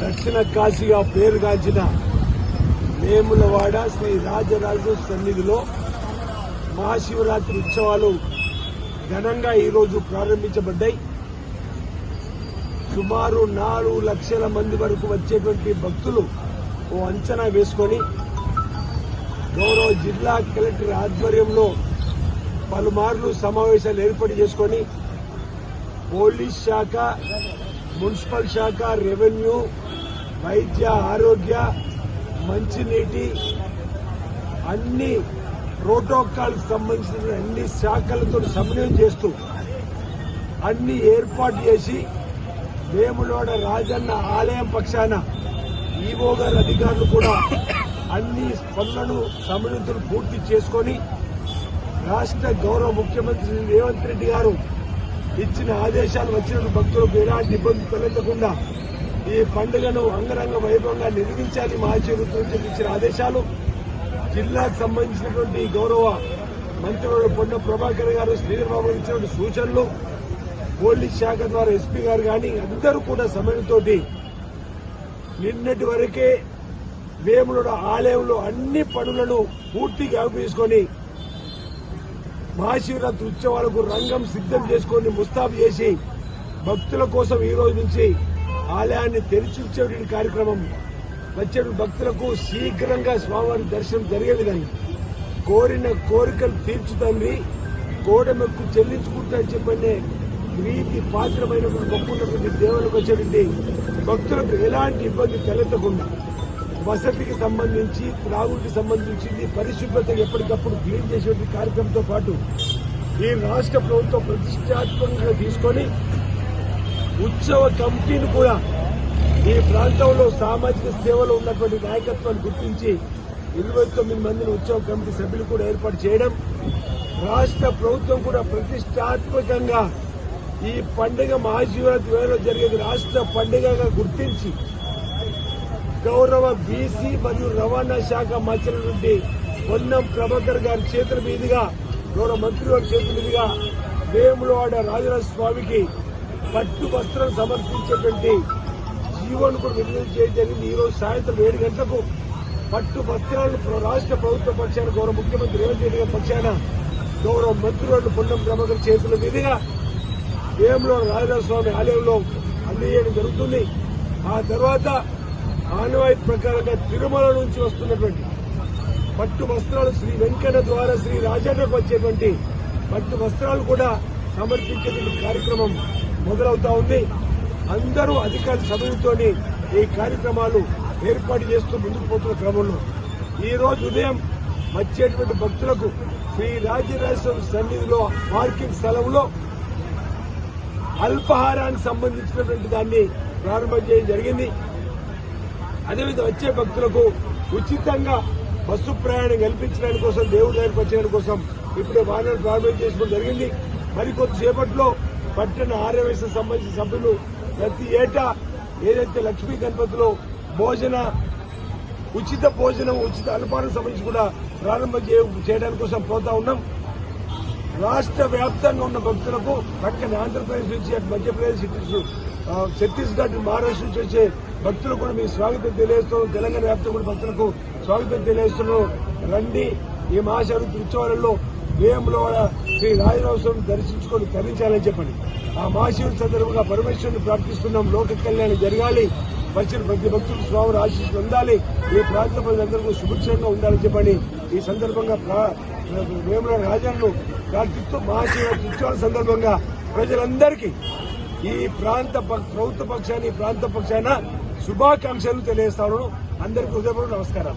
దక్షిణ కాశీగా పేరుగాంచిన వేములవాడ శ్రీ రాజరాజ సన్నిధిలో మహాశివరాత్రి ఉత్సవాలు ఘనంగా ఈరోజు ప్రారంభించబడ్డాయి. సుమారు నాలుగు లక్షల మంది వరకు వచ్చేటువంటి భక్తులు ఓ అంచనా వేసుకొని గౌరవ జిల్లా కలెక్టర్ ఆధ్వర్యంలో పలుమార్లు సమావేశాలు ఏర్పాటు చేసుకొని పోలీస్ శాఖ మున్సిపల్ శాఖ రెవెన్యూ వైద్య ఆరోగ్య మంచినీటి అన్ని ప్రోటోకాల్ సంబంధించిన అన్ని శాఖలతో సమన్వయం చేస్తూ అన్ని ఏర్పాటు చేసి వేములోడ రాజన్న ఆలయం పక్షాన ఈవో గారి అధికారులు కూడా అన్ని పనులను సమన్వయతలు పూర్తి చేసుకొని రాష్ట్ర గౌరవ ముఖ్యమంత్రి రేవంత్ రెడ్డి గారు ఇచ్చిన ఆదేశాలు వచ్చిన భక్తులకు ఎలాంటి ఇబ్బంది తలెత్తకుండా ఈ పండుగను అంగరంగ వైభవంగా నిర్వహించాలి మహాశివరాత్రి ఇచ్చిన ఆదేశాలు. జిల్లాకు సంబంధించినటువంటి గౌరవ మంత్రులు పొన్న ప్రభాకర్ గారు శ్రీధర్బాబు ఇచ్చినటువంటి సూచనలు పోలీస్ శాఖ ద్వారా ఎస్పీ గారు కానీ అందరూ కూడా సమయంతోటి నిన్నటి వరకే వేములుడ ఆలయంలో అన్ని పనులను పూర్తిగా తీసుకొని మహాశివరాత్రి ఉత్సవాలకు రంగం సిద్ధం చేసుకొని ముస్తాబు చేసి భక్తుల కోసం ఈ రోజు నుంచి ఆలయాన్ని తెరిచి కార్యక్రమం. వచ్చే భక్తులకు శీఘ్రంగా స్వామివారి దర్శనం జరిగే విధంగా కోరిన కోరికలు తీర్చుతండి కోడమెక్కు చెల్లించుకుంటా చెప్పండి ప్రీతి పాత్రమైన మొక్కున్నటువంటి దేవులకు వచ్చేటువంటి భక్తులకు ఎలాంటి ఇబ్బంది తలెత్తకుండా వసతికి సంబంధించి త్రాగుడికి సంబంధించింది పరిశుభ్రత ఎప్పటికప్పుడు క్లీన్ చేసేటువంటి కార్యక్రమంతో పాటు ఈ రాష్ట్ర ప్రభుత్వం ప్రతిష్టాత్మకంగా తీసుకొని ఉత్సవ కమిటీని కూడా ఈ ప్రాంతంలో సామాజిక సేవలో ఉన్నటువంటి నాయకత్వాన్ని గుర్తించి ఇరవై తొమ్మిది మందిని ఉత్సవ కమిటీ సభ్యులు కూడా ఏర్పాటు చేయడం రాష్ట్ర ప్రభుత్వం కూడా ప్రతిష్టాత్మకంగా ఈ పండుగ మహాశివరాత్రి వేళలో జరిగేది రాష్ట్ర పండుగగా గుర్తించి గౌరవ బీసీ మరియు రవాణా శాఖ మంత్రి నుండి పొన్నం ప్రభాకర్ గారి చేతుల మీదుగా గౌరవ మంత్రి వారి చేతుల మీదుగా వేములవాడ రాజరాజ స్వామికి పట్టు వస్త్రం సమర్పించేటువంటి జీవోను కూడా విడుదల చేయడం జరిగింది. ఈ రోజు సాయంత్రం ఏడు గంటలకు పట్టు వస్త్రాలను రాష్ట్ర ప్రభుత్వ పక్షాన గౌరవ ముఖ్యమంత్రి రేవంత్ రెడ్డి గారి పక్షాన గౌరవ మంత్రివర్యులు పొన్నం ప్రభాకర్ చేతుల మీదుగా వేములో రాజరాజ స్వామి ఆలయంలో అందజేయడం జరుగుతుంది. ఆ తర్వాత ఆనవాయితీ ప్రకారంగా తిరుమల నుంచి వస్తున్నటువంటి పట్టు వస్త్రాలు శ్రీ వెంకన్న ద్వారా శ్రీ రాజన్నకు వచ్చేటువంటి పట్టు వస్త్రాలు కూడా సమర్పించేటువంటి కార్యక్రమం మొదలవుతా ఉంది. అందరూ అధికార సమయంతోని ఈ కార్యక్రమాలు ఏర్పాటు చేస్తూ ముందుకు పోతున్న క్రమంలో ఈ రోజు ఉదయం వచ్చేటువంటి భక్తులకు శ్రీ రాజరాజేశ్వర సన్నిధిలో పార్కింగ్ స్థలంలో అల్పాహారానికి సంబంధించినటువంటి దాన్ని ప్రారంభం చేయడం జరిగింది. అదేవిధంగా వచ్చే భక్తులకు ఉచితంగా బస్సు ప్రయాణం కల్పించడానికి కోసం దేవుడి దగ్గరికి వచ్చేయడం కోసం ఇప్పుడే వాహనాలు ప్రారంభం చేసుకోవడం జరిగింది. మరి కొద్దిసేపట్లో పట్టణ ఆర్యవేశ సంబంధించిన సభ్యులు ప్రతి ఏటా ఏదైతే లక్ష్మీ గణపతిలో భోజన ఉచిత భోజనం ఉచిత అల్పాహారం సంబంధించి కూడా ప్రారంభం చేయ- చేయడానికి కోసం పోతా ఉన్నాం. రాష్ట్ర వ్యాప్తంగా ఉన్న భక్తులకు పక్కన ఆంధ్రప్రదేశ్ నుంచి అటు మధ్యప్రదేశ్ ఇటు ఛత్తీస్గఢ్ మహారాష్ట్ర నుంచి వచ్చే భక్తులకు కూడా మీ స్వాగతం తెలియజేస్తున్నాం. తెలంగాణ వ్యాప్తంగా కూడా భక్తులకు స్వాగతం తెలియజేస్తున్నాం. రండి ఈ మహాశివరాత్రి ఉత్సవాలలో వేయంలో శ్రీ రాజరాజస్వామి దర్శించుకొని తరించాలని చెప్పండి. ఆ మహాశివుని సందర్భంగా పరమేశ్వరుని ప్రార్థిస్తున్నాం. లోక కళ్యాణం జరగాలి. వచ్చిన ప్రతి భక్తులు స్వామి ఆశీస్సు ఉండాలి ఈ ప్రాంత ప్రజలందరికీ సుభిక్షంగా ఉండాలని చెప్పండి. ఈ సందర్భంగా ప్రా- వేముల రాజన్ను ప్రార్థిస్తూ మహాశివరాత్రి ఉత్సవాల సందర్భంగా ప్రజలందరికీ ఈ ప్రాంత ప్రభుత్వ పక్షాన్ని ఈ ప్రాంత పక్షాన శుభాకాంక్షలు తెలియజేస్తాను అందరికీ హృదయపూర్వక నమస్కారం